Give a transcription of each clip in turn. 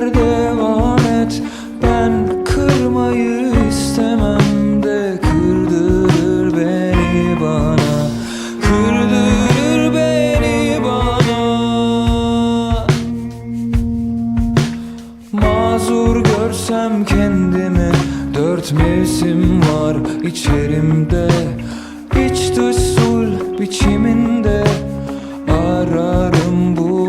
Devam et. Ben kırmayı istemem de Kırdırır beni bana. Kırdırır beni bana. Mazur görsem kendimi. Dört mevsim var içerimde. İç dış sul biçiminde. Ararım bu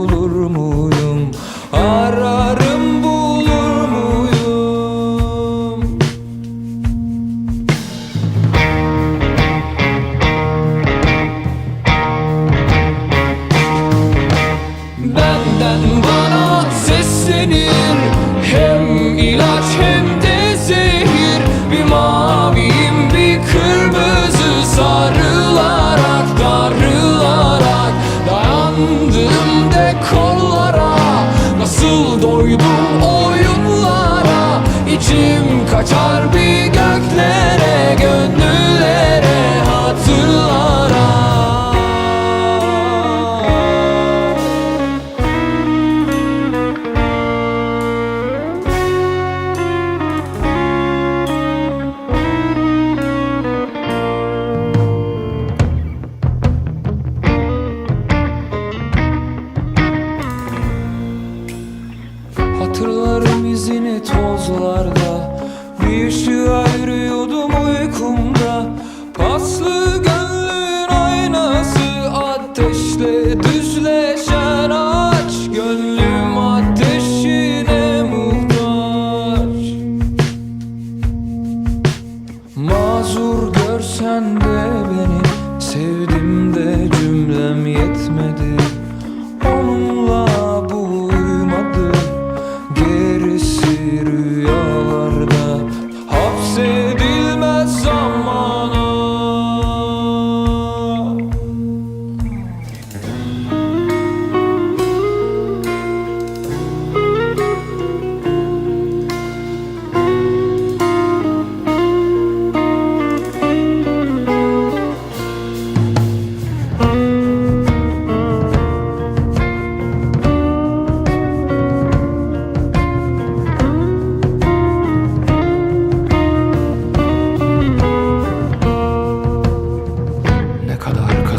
good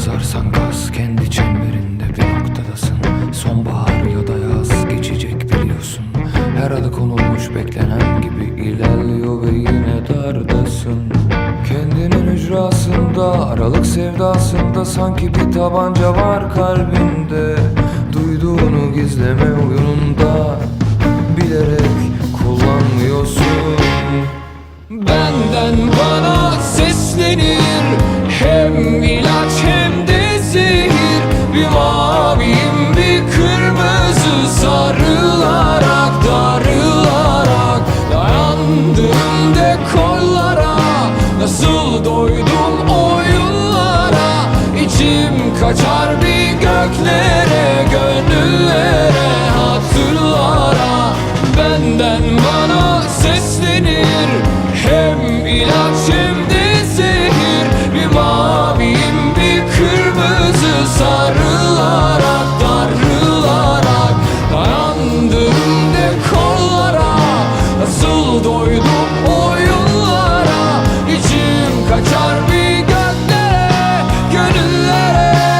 Kazarsan kaz kendi çemberinde bir noktadasın. Sonbahar ya da yaz geçecek biliyorsun. Her adı konulmuş beklenen gibi ilerliyor ve yine dardasın. Kendinin hücrasında aralık sevdasında Sanki bir tabanca var kalbinde. Duyduğunu gizleme better.